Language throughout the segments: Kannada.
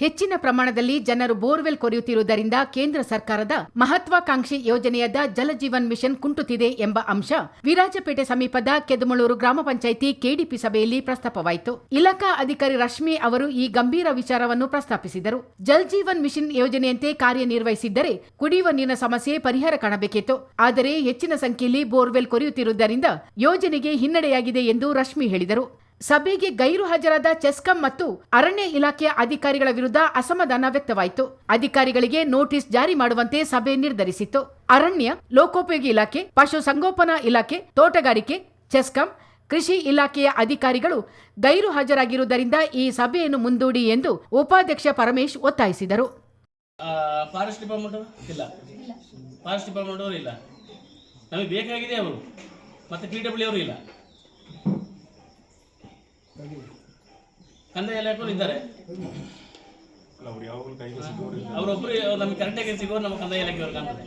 ಹೆಚ್ಚಿನ ಪ್ರಮಾಣದಲ್ಲಿ ಜನರು ಬೋರ್ವೆಲ್ ಕೊರೆಯುತ್ತಿರುವುದರಿಂದ ಕೇಂದ್ರ ಸರ್ಕಾರದ ಮಹತ್ವಾಕಾಂಕ್ಷಿ ಯೋಜನೆಯಾದ ಜಲಜೀವನ್ ಮಿಷನ್ ಕುಂಟುತ್ತಿದೆ ಎಂಬ ಅಂಶ ವಿರಾಜಪೇಟೆ ಸಮೀಪದ ಕೆದಮಳೂರು ಗ್ರಾಮ ಪಂಚಾಯಿತಿ ಕೆಡಿಪಿ ಸಭೆಯಲ್ಲಿ ಪ್ರಸ್ತಾಪವಾಯಿತು. ಇಲಾಖಾ ಅಧಿಕಾರಿ ರಶ್ಮಿ ಅವರು ಈ ಗಂಭೀರ ವಿಚಾರವನ್ನು ಪ್ರಸ್ತಾಪಿಸಿದರು. ಜಲಜೀವನ್ ಮಿಷನ್ ಯೋಜನೆಯಂತೆ ಕಾರ್ಯನಿರ್ವಹಿಸಿದ್ದರೆ ಕುಡಿಯುವ ನೀರಿನ ಸಮಸ್ಯೆ ಪರಿಹಾರ ಕಾಣಬೇಕಿತ್ತು. ಆದರೆ ಹೆಚ್ಚಿನ ಸಂಖ್ಯೆಯಲ್ಲಿ ಬೋರ್ವೆಲ್ ಕೊರೆಯುತ್ತಿರುವುದರಿಂದ ಯೋಜನೆಗೆ ಹಿನ್ನಡೆಯಾಗಿದೆ ಎಂದು ರಶ್ಮಿ ಹೇಳಿದರು. ಸಭೆಗೆ ಗೈರು ಹಾಜರಾದ ಚೆಸ್ಕಂ ಮತ್ತು ಅರಣ್ಯ ಇಲಾಖೆಯ ಅಧಿಕಾರಿಗಳ ವಿರುದ್ಧ ಅಸಮಾಧಾನ ವ್ಯಕ್ತವಾಯಿತು. ಅಧಿಕಾರಿಗಳಿಗೆ ನೋಟಿಸ್ ಜಾರಿ ಮಾಡುವಂತೆ ಸಭೆ ನಿರ್ಧರಿಸಿತ್ತು. ಅರಣ್ಯ, ಲೋಕೋಪಯೋಗಿ ಇಲಾಖೆ, ಪಶುಸಂಗೋಪನಾ ಇಲಾಖೆ, ತೋಟಗಾರಿಕೆ, ಚೆಸ್ಕಂ, ಕೃಷಿ ಇಲಾಖೆಯ ಅಧಿಕಾರಿಗಳು ಗೈರು ಹಾಜರಾಗಿರುವುದರಿಂದ ಈ ಸಭೆಯನ್ನು ಮುಂದೂಡಿ ಎಂದು ಉಪಾಧ್ಯಕ್ಷ ಪರಮೇಶ್ ಒತ್ತಾಯಿಸಿದರು. ಫಾರೆಸ್ಟ್ ಡಿಪಾರ್ಟ್ಮೆಂಟ್ ಪಿ ಅವರು ಇಲ್ಲ. ಕಂದಾಯ ಇಲಾಖೆಯವರು ಇದ್ದಾರೆ. ಅವರೊಬ್ಬರು ನಮಗೆ ಕರೆಕ್ಟಾಗಿ ಸಿಗೋರು ನಮ್ಮ ಕಂದಾಯ ಇಲಾಖೆಯವರು ಕಾಣ್ತದೆ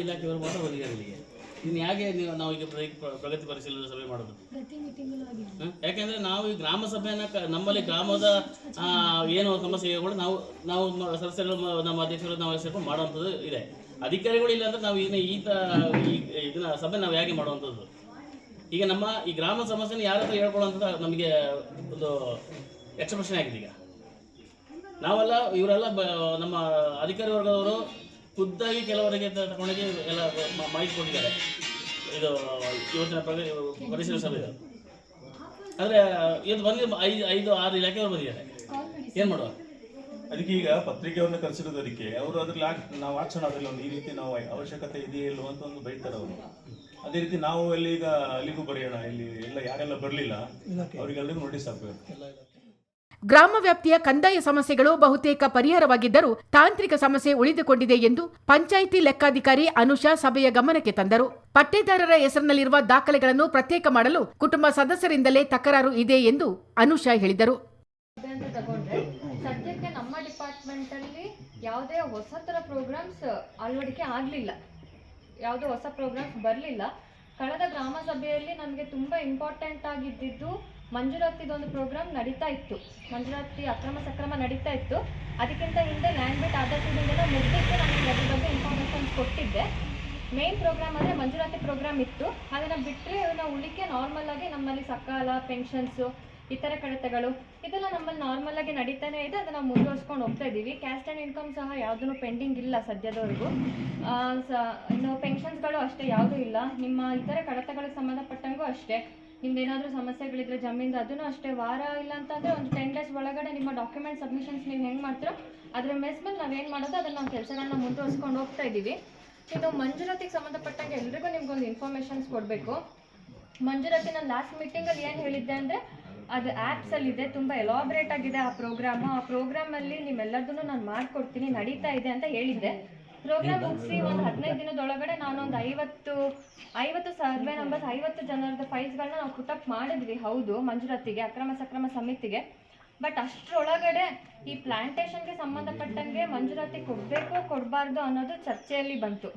ಇಲಾಖೆಯವರು ಮಾತ್ರ ಹೋಗಿದ್ದಾರೆ ಇಲ್ಲಿಗೆ ಇನ್ನು ಹೇಗೆ ನೀವು ನಾವು ಈಗ ಪ್ರ- ಪ್ರಗತಿ ಪರಿಶೀಲನೆ ಸಭೆ ಮಾಡೋದು? ಯಾಕೆಂದ್ರೆ ನಾವು ಈ ಗ್ರಾಮ ಸಭೆಯನ್ನ ನಮ್ಮಲ್ಲಿ ಗ್ರಾಮದ ಏನು ಸಮಸ್ಯೆಗಳು ಕೂಡ ನಾವು ನಾವು ಸದಸ್ಯರು ನಮ್ಮ ಅಧ್ಯಕ್ಷರು ನಾವು ಸೇರ್ಕೊಂಡು ಮಾಡುವಂಥದ್ದು ಇದೆ. ಅಧಿಕಾರಿಗಳು ಇಲ್ಲ ಅಂದ್ರೆ ನಾವು ಈ ಇದನ್ನ ಸಭೆ ನಾವು ಹೇಗೆ ಮಾಡುವಂಥದ್ದು? ಈಗ ನಮ್ಮ ಈ ಗ್ರಾಮ ಸಮಸ್ಯೆನ ಯಾರ ಹತ್ರ ಹೇಳ್ಕೊಳ್ಳುವಂಥದ್ದು ನಮಗೆ ಒಂದು ಎಕ್ಸ್ಪ್ರೆಷನ್ ಆಗಿದೆ ಈಗ. ನಾವೆಲ್ಲ ಇವರೆಲ್ಲ ನಮ್ಮ ಅಧಿಕಾರಿ ವರ್ಗದವರು ಖುದ್ದಾಗಿ ಕೆಲವರಿಗೆ ತಗೊಂಡಿ ತಗೊಂಡೋಗಿ ಎಲ್ಲ ಮಾಹಿತಿ ಕೊಟ್ಟಿದ್ದಾರೆ ಇದು ಪ್ರಗತಿ ಪರಿಶೀಲನೆ ಸಭೆ ಇದು. ಆದರೆ, ಇದು ಬಂದು ಐದು ಐದು, ಆರು ಇಲಾಖೆಯವರು ಬಂದಿದ್ದಾರೆ. ಏನು ಮಾಡುವ? ಅದಕ್ಕೆ ಈಗ ಪತ್ರಿಕೆಯವ್ರನ್ನ ಕರೆಸಿರೋದಕ್ಕೆ ಅವರು ಅದ್ರಲ್ಲಿ ನಾವು ಆಕ್ಷನ್ ಅದ್ರಲ್ಲಿ ಒಂದು ಈ ರೀತಿ ನಾವು ಅವಶ್ಯಕತೆ ಇದೆಯೇ ಇಲ್ವೋ ಅಂತ ಒಂದು ಬೈತಾರೆ ಅವರು. ಅದೇ ರೀತಿ ನಾವು ಎಲ್ಲಿ ಈಗ ಅಲ್ಲಿಗೂ ಬರೆಯೋಣ ಇಲ್ಲಿ ಎಲ್ಲ ಯಾರೆಲ್ಲ ಬರಲಿಲ್ಲ ಅವರಿಗೆಲ್ಲರಿಗೂ ನೋಟಿಸ್ ಹಾಕಬೇಕು ಗ್ರಾಮ ವ್ಯಾಪ್ತಿಯ ಕಂದಾಯ ಸಮಸ್ಯೆಗಳು ಬಹುತೇಕ ಪರಿಹಾರವಾಗಿದ್ದರೂ ತಾಂತ್ರಿಕ ಸಮಸ್ಯೆ ಉಳಿದುಕೊಂಡಿದೆ ಎಂದು ಪಂಚಾಯಿತಿ ಲೆಕ್ಕಾಧಿಕಾರಿ ಅನುಷಾ ಸಭೆಯ ಗಮನಕ್ಕೆ ತಂದರು. ಪಟ್ಟೇದಾರರ ಹೆಸರಿನಲ್ಲಿರುವ ದಾಖಲೆಗಳನ್ನು ಪ್ರತ್ಯೇಕ ಮಾಡಲು ಕುಟುಂಬ ಸದಸ್ಯರಿಂದಲೇ ತಕರಾರು ಇದೆ ಎಂದು ಅನುಷಾ ಹೇಳಿದರು. ಸದ್ಯಕ್ಕೆ ನಮ್ಮ ಡಿಪಾರ್ಟ್ಮೆಂಟ್ ಅಲ್ಲಿ ಯಾವುದೇ ಹೊಸ ಥರ ಪ್ರೋಗ್ರಾಮ್ಸ್ ಅಳವಡಿಕೆ ಆಗಲಿಲ್ಲ. ಯಾವುದೇ ಹೊಸ ಪ್ರೋಗ್ರಾಮ್ಸ್ ಬರಲಿಲ್ಲ. ಕಳೆದ ಗ್ರಾಮ ಸಭೆಯಲ್ಲಿ ನಮಗೆ ತುಂಬ ಇಂಪಾರ್ಟೆಂಟ್ ಆಗಿದ್ದಿದ್ದು ಮಂಜೂರಾತಿದೊಂದು ಪ್ರೋಗ್ರಾಮ್ ನಡೀತಾ ಇತ್ತು. ಮಂಜುರಾತಿ ಅಕ್ರಮ ಸಕ್ರಮ ನಡೀತಾ ಇತ್ತು. ಅದಕ್ಕಿಂತ ಹಿಂದೆ ಲ್ಯಾಂಡ್ ಬಿಟ್ ಎಲ್ಲ ಮುಗಿದಿತ್ತು ನನಗೆ ಅದ್ರ ಬಗ್ಗೆ ಇನ್ಫಾರ್ಮೇಷನ್ ಕೊಟ್ಟಿದ್ದೆ. ಮೇನ್ ಪ್ರೋಗ್ರಾಮ್ ಅಂದರೆ ಮಂಜುರಾತಿ ಪ್ರೋಗ್ರಾಮ್ ಇತ್ತು. ಅದನ್ನು ಬಿಟ್ಟರೆ ನಾವು ಉಳಿಕೆ ನಾರ್ಮಲ್ ಆಗಿ ನಮ್ಮಲ್ಲಿ ಸಕಾಲ ಪೆನ್ಷನ್ಸು ಇತರ ಕಡತಗಳು, ಇದೆಲ್ಲ ನಮ್ಮಲ್ಲಿ ನಾರ್ಮಲ್ ಆಗಿ ನಡೀತಾನೆ ಇದೆ, ಅದನ್ನ ಮುಂದುವರ್ಸ್ಕೊಂಡು ಹೋಗ್ತಾ ಇದ್ದೀವಿ. ಕ್ಯಾಸ್ಟ್ ಆ್ಯಂಡ್ ಇನ್ಕಮ್ ಸಹ ಯಾವುದೂ ಪೆಂಡಿಂಗ್ ಇಲ್ಲ ಸದ್ಯದವರೆಗೂ. ಇನ್ನು ಪೆನ್ಷನ್ಸ್ಗಳು ಅಷ್ಟೇ, ಯಾವುದೂ ಇಲ್ಲ. ನಿಮ್ಮ ಇತರ ಕಡತಗಳಿಗೆ ಸಂಬಂಧಪಟ್ಟಂಗೂ ಅಷ್ಟೇ. ನಿಮ್ದು ಏನಾದರೂ ಸಮಸ್ಯೆಗಳಿದ್ರೆ ಜಮೀನ್ದು ಅದನ್ನು ಅಷ್ಟೇ, ವಾರ ಇಲ್ಲ ಅಂತಂದರೆ ಒಂದು ಟೆನ್ ಡೇಸ್ ಒಳಗಡೆ ನಿಮ್ಮ ಡಾಕ್ಯುಮೆಂಟ್ ಸಬ್ಮಿಷನ್ಸ್ ನೀವು ಹೆಂಗೆ ಮಾಡ್ತೀರೋ, ಅದ್ರ ಮೇಸ್ ಮೇಲೆ ನಾವೇನು ಮಾಡೋದು, ಅದನ್ನು ನಾವು ಕೆಲಸಗಳನ್ನ ಮುಂದುವರ್ಸ್ಕೊಂಡು ಹೋಗ್ತಾ ಇದ್ದೀವಿ. ಇದು ಮಂಜೂರಾತಿಗೆ ಸಂಬಂಧಪಟ್ಟಂಗೆ ಎಲ್ರಿಗೂ ನಿಮ್ಗೊಂದು ಇನ್ಫಾರ್ಮೇಷನ್ಸ್ ಕೊಡಬೇಕು. ಮಂಜೂರಾತಿ ನಾನು ಲಾಸ್ಟ್ ಮೀಟಿಂಗಲ್ಲಿ ಏನು ಹೇಳಿದ್ದೆ ಅಂದರೆ ಅದು ಆ್ಯಪ್ಸಲ್ಲಿ ಇದೆ, ತುಂಬ ಎಲಾಬ್ರೇಟ್ ಆಗಿದೆ ಆ ಪ್ರೋಗ್ರಾಮು ಆ ಪ್ರೋಗ್ರಾಮಲ್ಲಿ ನಿಮ್ಮೆಲ್ಲದನ್ನು ನಾನು ಮಾಡಿಕೊಡ್ತೀನಿ, ನಡೀತಾ ಇದೆ ಅಂತ ಹೇಳಿದ್ದೆ. ಪ್ರೋಗ್ರಾಮ್ ಮುಗಿಸಿ ಒಂದು ಹದಿನೈದು ದಿನದೊಳಗಡೆ ನಾನೊಂದು ಐವತ್ತು ಐವತ್ತು ಸರ್ವೆ ನಂಬರ್ಸ್ ಐವತ್ತು ಜನರದ ಫೈಲ್ಸ್ಗಳನ್ನ ನಾವು ಪುಟಪ್ ಮಾಡಿದ್ವಿ. ಹೌದು, ಮಂಜುರಾತಿಗೆ, ಅಕ್ರಮ ಸಕ್ರಮ ಸಮಿತಿಗೆ. ಬಟ್ ಅಷ್ಟರೊಳಗಡೆ ಈ ಪ್ಲಾಂಟೇಶನ್ಗೆ ಸಂಬಂಧಪಟ್ಟಂಗೆ ಮಂಜೂರಾತಿ ಕೊಡಬೇಕು ಕೊಡಬಾರ್ದು ಅನ್ನೋದು ಚರ್ಚೆಯಲ್ಲಿ ಬಂತು.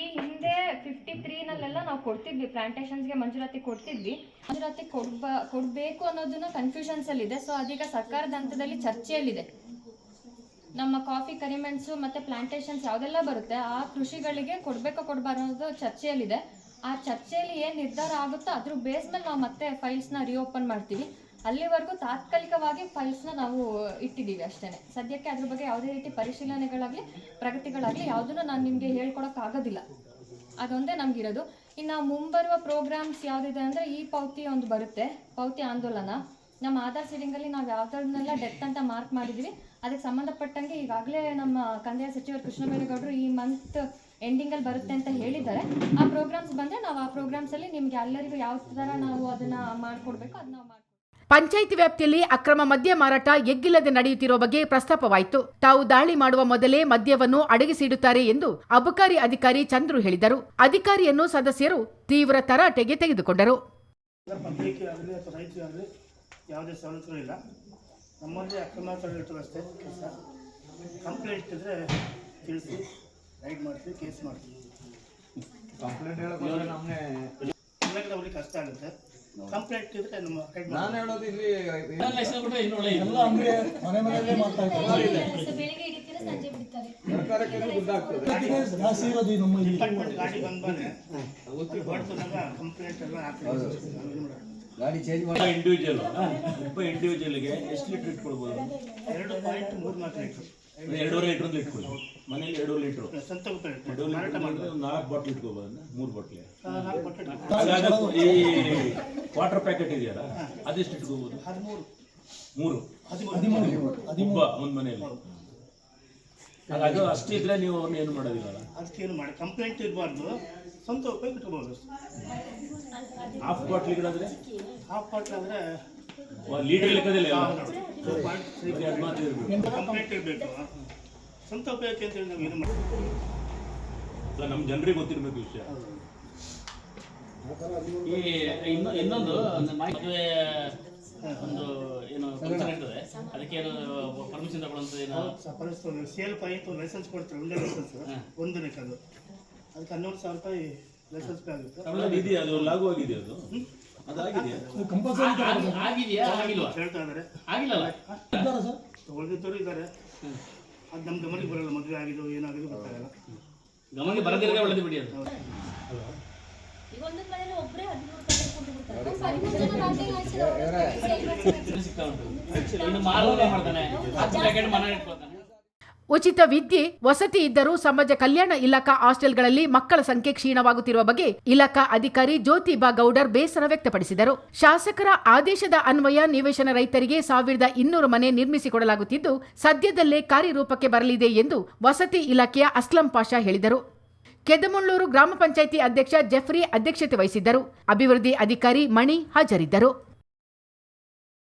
ಈ ಹಿಂದೆ ಫಿಫ್ಟಿ ತ್ರೀನಲ್ಲೆಲ್ಲ ನಾವು ಕೊಡ್ತಿದ್ವಿ ಪ್ಲಾಂಟೇಶನ್ಸ್ಗೆ ಮಂಜೂರಾತಿ ಕೊಡ್ತಿದ್ವಿ. ಮಂಜೂರಾತಿ ಕೊಡ್ಬ, ಕೊಡಬೇಕು ಅನ್ನೋದನ್ನ ಕನ್ಫ್ಯೂಷನ್ಸಲ್ಲಿದೆ ಸೊ ಅದೀಗ ಸರ್ಕಾರದ ಹಂತದಲ್ಲಿ ಚರ್ಚೆಯಲ್ಲಿದೆ. ನಮ್ಮ ಕಾಫಿ ಕರಿಮೆಣಸು ಮತ್ತು ಪ್ಲಾಂಟೇಶನ್ಸ್ ಯಾವುದೆಲ್ಲ ಬರುತ್ತೆ, ಆ ಕೃಷಿಗಳಿಗೆ ಕೊಡಬೇಕೋ ಕೊಡಬಾರ್ದು ಅನ್ನೋದು ಚರ್ಚೆಯಲ್ಲಿದೆ. ಆ ಚರ್ಚೆಯಲ್ಲಿ ಏನು ನಿರ್ಧಾರ ಆಗುತ್ತೋ ಅದ್ರ ಬೇಸ್ ಮೇಲೆ ನಾವು ಮತ್ತೆ ಫೈಲ್ಸ್ನ ರಿಓಪನ್ ಮಾಡ್ತೀವಿ. ಅಲ್ಲಿವರೆಗೂ ತಾತ್ಕಾಲಿಕವಾಗಿ ಫೈಲ್ಸ್ನ ನಾವು ಇಟ್ಟಿದ್ದೀವಿ ಅಷ್ಟೇ ಸದ್ಯಕ್ಕೆ ಅದ್ರ ಬಗ್ಗೆ ಯಾವುದೇ ರೀತಿ ಪರಿಶೀಲನೆಗಳಾಗಲಿ, ಪ್ರಗತಿಗಳಾಗಲಿ ಯಾವುದನ್ನು ನಾನು ನಿಮಗೆ ಹೇಳ್ಕೊಡೋಕ್ಕಾಗೋದಿಲ್ಲ. ಅದೊಂದೇ ನಮಗಿರೋದು. ಇನ್ನು ಮುಂಬರುವ ಪ್ರೋಗ್ರಾಮ್ಸ್ ಯಾವುದಿದೆ ಅಂದರೆ ಈ ಪೌತಿ ಒಂದು ಬರುತ್ತೆ. ಪೌತಿ ಆಂದೋಲನ. ನಮ್ಮ ಆಧಾರ್ ಸೀಡಿಂಗಲ್ಲಿ ನಾವು ಯಾವುದನ್ನೆಲ್ಲ ಡೆತ್ ಅಂತ ಮಾರ್ಕ್ ಮಾಡಿದ್ದೀವಿ ಅದಕ್ಕೆ ಸಂಬಂಧಪಟ್ಟಂಗೆ ಈಗಾಗಲೇ ನಮ್ಮ ಕಂದಾಯ ಸಚಿವರು ಕೃಷ್ಣಬೈರೇಗೌಡರು ಈ ಮಂತ್ ಎಂಡಿಂಗಲ್ಲಿ ಬರುತ್ತೆ ಅಂತ ಹೇಳಿದ್ದಾರೆ. ಆ ಪ್ರೋಗ್ರಾಮ್ಸ್ ಬಂದರೆ ನಾವು ಆ ಪ್ರೋಗ್ರಾಮ್ಸಲ್ಲಿ ನಿಮಗೆ ಎಲ್ಲರಿಗೂ ಯಾವ ಥರ ನಾವು ಅದನ್ನು ಮಾಡಿಕೊಡ್ಬೇಕು ಅದನ್ನ ನಾವು ಮಾಡ್ಕೊಡ್ತೀವಿ ಪಂಚಾಯಿತಿ ವ್ಯಾಪ್ತಿಯಲ್ಲಿ ಅಕ್ರಮ ಮದ್ಯ ಮಾರಾಟ ಎಗ್ಗಿಲ್ಲದೆ ನಡೆಯುತ್ತಿರುವ ಬಗ್ಗೆ ಪ್ರಸ್ತಾಪವಾಯಿತು. ತಾವು ದಾಳಿ ಮಾಡುವ ಮೊದಲೇ ಮದ್ಯವನ್ನು ಅಡಗಿಸಿಡುತ್ತಾರೆ ಎಂದು ಅಬಕಾರಿ ಅಧಿಕಾರಿ ಚಂದ್ರು ಹೇಳಿದರು. ಅಧಿಕಾರಿಯನ್ನು ಸದಸ್ಯರು ತೀವ್ರ ತರಾಟೆಗೆ ತೆಗೆದುಕೊಂಡರು. ನಮ್ಮಲ್ಲಿ ಅಕ್ರಮ ತಡೆಗಟ್ಟುವಷ್ಟೇ ಕೆಲಸ. ಕಂಪ್ಲೇಂಟ್ ಇದ್ದರೆ ತಿಳಿಸಿ ರೈಡ್ ಮಾಡ್ತೀವಿ ಕೇಸ್ ಮಾಡ್ತೀವಿ. ಕಂಪ್ಲೇಂಟ್ ಹೇಳಕ್ಕೆ ನಮ್ಮನೆ ಕಷ್ಟ ಆಗುತ್ತೆ. ಕಂಪ್ಲೇಂಟ್ ಇದ್ರೆ ನಮ್ಮ head ನಾನು ಹೇಳೋದು ಇಲ್ಲಿ ನನ್ನ ಲೈಸೆನ್ಸ್ ಕೊಟ್ಟರೆ ಮನೆ ಮನೆಯಲ್ಲೇ ಮಾಡ್ತಾ ಇದ್ದಾರೆ. ಬೆಳಿಗ್ಗೆ ಹಿಡಿತೀರಾ ಸಂಜೆ ಬಿಡ್ತಾರೆ. ಸರ್ಕಾರಕ್ಕೆ ದುಡ್ಡು ಆಗ್ತದೆ ಜಾಸ್ತಿ ಇರೋದು ನಮ್ಮ ಇಲ್ಲಿ. ಡಿಪಾರ್ಟ್ಮೆಂಟ್ ಗಾಡಿ ಬಂದ್ಮೇಲೆ ಕಂಪ್ಲೇಂಟ್ ಎಲ್ಲ ಹಾಕ್ತಾರೆ ಗಾಡಿ ಚೇಂಜ್ ಮಾಡಿ. ಇಂಡಿವಿಜುವಲ್ ಒಬ್ಬ ಇಂಡಿವಿಜುವಲ್ಗೆ ಎಷ್ಟು ಲೀಟರ್ ಇಟ್ಕೊಳ್ಬೋದು? ಎರಡು ಪಾಯಿಂಟ್ ಮೂರು ನಾಲ್ಕು ಲೀಟ್ರು. ಎರಡೂವರೆ ಲೀಟರ್ ಇಟ್ಕೊಳ್ಳಿ. ಮನೇಲಿ ಎರಡೂವರೆ ಲೀಟ್ರು. ಮಾರಾಟ ಲೀಟರ್ ಒಂದು ನಾಲ್ಕು ಬಾಟ್ಲ್ ಇಟ್ಕೋಬೋದು ಮೂರು ಬಾಟ್ಲಿ. ಹಾಗಾಗಿ ಈ ವಾಟರ್ ಪ್ಯಾಕೆಟ್ ಇದೆಯಲ್ಲ ಅದೆಷ್ಟು ಇಟ್ಕೋಬೋದು? ಹದಿಮೂರು. ಮೂರು. ಹದಿಮೂರು. ಒಂದು ಮನೆಯಲ್ಲಿ. ಹಾಗಾಗಿ ಅದು ಅಷ್ಟಿದ್ರೆ ನೀವು ಅವ್ರನ್ನ ಏನು ಮಾಡೋದಿಲ್ಲ ಅದಕ್ಕೇನು ಮಾಡಿ ಕಂಪ್ಲೇಂಟ್ ಇರಬಾರ್ದು. ಸ್ವಂತ ಉಪಯೋಗ ಇಟ್ಕೋಬೋದು ಹಾಫ್ ಬಾಟ್ಲಿಗಳಾದ್ರೆ ಹಾಫ್ ಬಾಟ್ಲ್ ಆದರೆ ಲೀಟರ್ ಲೆಕ್ಕದಲ್ಲಿ ಕಂಪ್ಲೇಂಟ್ ಇರಬೇಕು. ಸ್ವಂತ ಉಪಯೋಗಕ್ಕೆ ಅಂತ ಹೇಳಿ ನಾವು ಏನು ಮಾಡ್ತೀವಿ. ನಮ್ಮ ಜನರಿಗೆ ಗೊತ್ತಿರಬೇಕು ವಿಷಯ. ಈ ಇನ್ನು ಇನ್ನೊಂದು ಒಂದು ಮಾಹಿತಿ ಒಂದು ಏನು ಫಂಕ್ಷನ್ ಇರ್ತದೆ ಅದಕ್ಕೆ ಏನು ಪರ್ಮಿಷನ್ ತಗೊಳ್ಳೋದು ಏನು? ಸೇಲ್ ಪಾಯಿಂಟ್ ಲೈಸೆನ್ಸ್ ಕೊಡ್ತಾರೆ ಒಂದೇ ಲೈಸೆನ್ಸ್ ಒಂದು ದಿನಕ್ಕೆ ಅದು ಅದಕ್ಕೆ ಹನ್ನೊಂದು ಸಾವಿರ ರೂಪಾಯಿ ಲೈಸೆನ್ಸ್ ಪೇ ಆಗುತ್ತೆ. ಅದು ಇದೆಯಾ? ಅದು ಲಾಗು ಆಗಿದೆ ಅದು? ಆಗಿದೆಯಾ? ಆಗಿಲ್ವಾ? ಹೇಳ್ತಾ ಇದ್ದಾರೆ ಆಗಿಲ್ಲಲ್ಲ? ಇದ್ದಾರೆ ಸರ್? ಉಳಿದಿದ್ದವರು ಇದ್ದಾರೆ ಅದು ನಮ್ಮ ಗಮನಕ್ಕೆ ಬರಲ್ಲ ಮದುವೆ ಆಗಿದ್ದು ಏನಾಗಿದ್ದು ಗೊತ್ತಾಗಲ್ಲ. ಬರದಿರೋದೇ ಒಳ್ಳೇದು ಬಿಡಿ ಸಿಗ್ತಾ ಉಂಟು ಇನ್ನು ಮಾರುವವನೇ ಮಾಡ್ತಾನೆ. ಹತ್ತು ಪ್ಯಾಕೆಟ್ ಮನೆ ಇಟ್ಕೊಳ್ತಾನೆ. ಉಚಿತ ವಿದ್ಯೆ, ವಸತಿ ಇದ್ದರೂ ಸಮಾಜ ಕಲ್ಯಾಣ ಇಲಾಖಾ ಹಾಸ್ಟೆಲ್ಗಳಲ್ಲಿ ಮಕ್ಕಳ ಸಂಖ್ಯೆ ಕ್ಷೀಣವಾಗುತ್ತಿರುವ ಬಗ್ಗೆ ಇಲಾಖಾ ಅಧಿಕಾರಿ ಜ್ಯೋತಿಬಾ ಗೌಡರ್ ಬೇಸರ ವ್ಯಕ್ತಪಡಿಸಿದರು. ಶಾಸಕರ ಆದೇಶದ ಅನ್ವಯ ನಿವೇಶನ ರೈತರಿಗೆ ಸಾವಿರದ ಇನ್ನೂರು ಮನೆ ನಿರ್ಮಿಸಿಕೊಡಲಾಗುತ್ತಿದ್ದು, ಸದ್ಯದಲ್ಲೇ ಕಾರ್ಯರೂಪಕ್ಕೆ ಬರಲಿದೆ ಎಂದು ವಸತಿ ಇಲಾಖೆಯ ಅಸ್ಲಂ ಪಾಷಾ ಹೇಳಿದರು. ಕೆದಮುಳ್ಳೂರು ಗ್ರಾಮ ಪಂಚಾಯಿತಿ ಅಧ್ಯಕ್ಷ ಜೆಫ್ರಿ ಅಧ್ಯಕ್ಷತೆ ವಹಿಸಿದ್ದರು. ಅಭಿವೃದ್ಧಿ ಅಧಿಕಾರಿ ಮಣಿ ಹಾಜರಿದ್ದರು.